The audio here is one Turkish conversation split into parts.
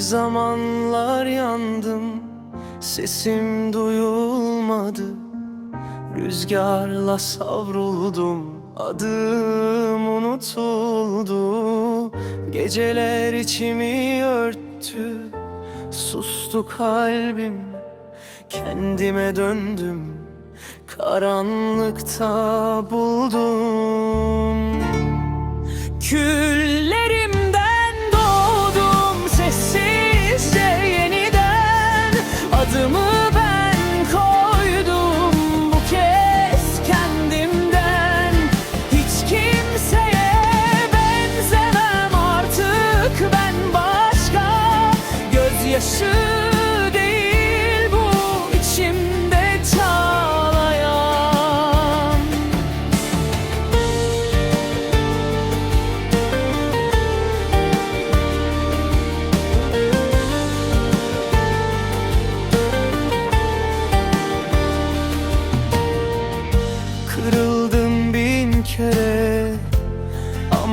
zamanlar yandım Sesim duyulmadı. Rüzgarla savruldum Adım unutuldu. Geceler içimi örttü Sustu kalbim. Kendime döndüm Karanlıkta buldum. Küllerimden Adımı ben koydum bu kez kendimden. Hiç kimseye benzemem artık ben başka. Gözyaşı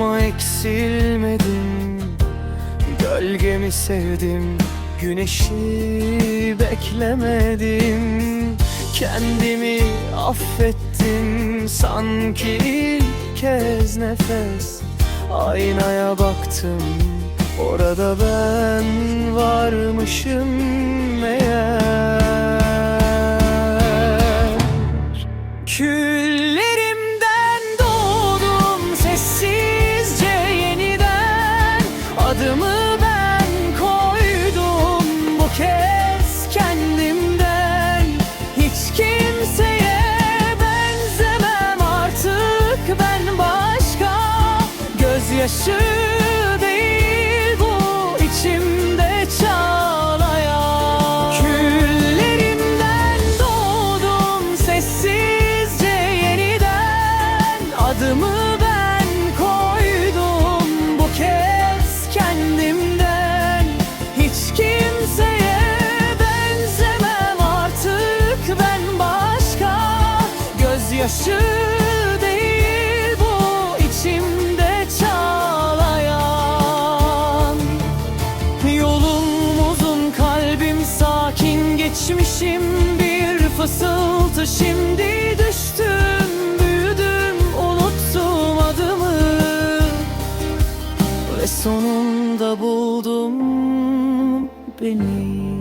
ama eksilmedim. Gölgemi sevdim, güneşi beklemedim. Kendimi affettim. Sanki ilk kez nefes Aynaya baktım, orada ben varmışım meğer Küllerimden Adımı ben koydum bu kez kendimden. Hiç kimseye benzemem artık ben başka. Gözyaşı geçmişim bir fısıltı şimdi düştüm büyüdüm unuttum adımı. Ve sonunda buldum beni